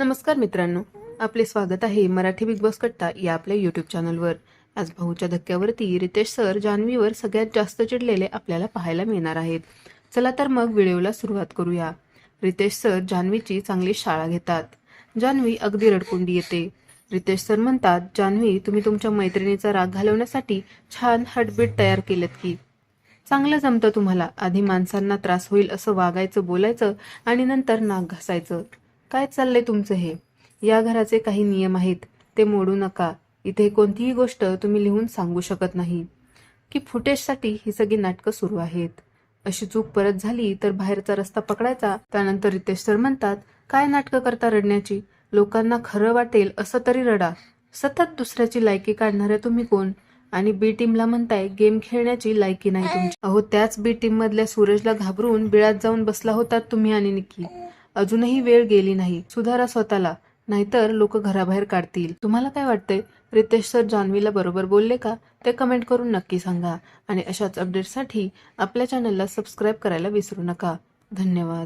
नमस्कार मित्रांनो आपले स्वागत आहे मराठी बिग बॉस कट्टा या आपल्या युट्यूब चॅनलवर आज भाऊच्या धक्क्यावरती रितेश सर जान्हवीवर सगळ्यात जास्त चिडलेले आपल्याला पाहायला मिळणार आहेत. चला तर मग व्हिडिओला सुरुवात करूया. रितेश सर जान्हवीची चांगली शाळा घेतात. जान्हवी अगदी रडकुंडी येते. रितेश सर म्हणतात जान्हवी तुम्ही तुमच्या मैत्रिणीचा राग घालवण्यासाठी छान हटबीट तयार केलेत की. चांगलं जमतं तुम्हाला. आधी माणसांना त्रास होईल असं वागायचं बोलायचं आणि नंतर नाक घासायचं. काय चाललंय तुमचं हे? या घराचे काही नियम आहेत ते मोडू नका. इथे कोणतीही गोष्ट तुम्ही लिहून सांगू शकत नाही. की फुटेजसाठी ही सगळी नाटकं सुरू आहेत. अशी चूक परत झाली तर बाहेरचा रस्ता पकडायचा त्यानंतर रितेश सर म्हणतात काय नाटकं करता रडण्याची? लोकांना खरं वाटेल असं तरी रडा. सतत दुसऱ्याची लायकी काढणाऱ्या तुम्ही कोण? आणि बी टीमला म्हणताय गेम खेळण्याची लायकी नाही तुमची. अहो त्याच बी टीम मधल्या सूरजला घाबरून बिळात जाऊन बसला होता तुम्ही आणि निक्की अजूनही वेळ गेली नाही. सुधारा स्वतःला नाहीतर लोक घराबाहेर काढतील. तुम्हाला काय वाटतंय? रितेश सर जान्हवीला बरोबर बोलले का? ते कमेंट करून नक्की सांगा. आणि अशाच अपडेटसाठी आपल्या चॅनलला सबस्क्राईब करायला विसरू नका. धन्यवाद.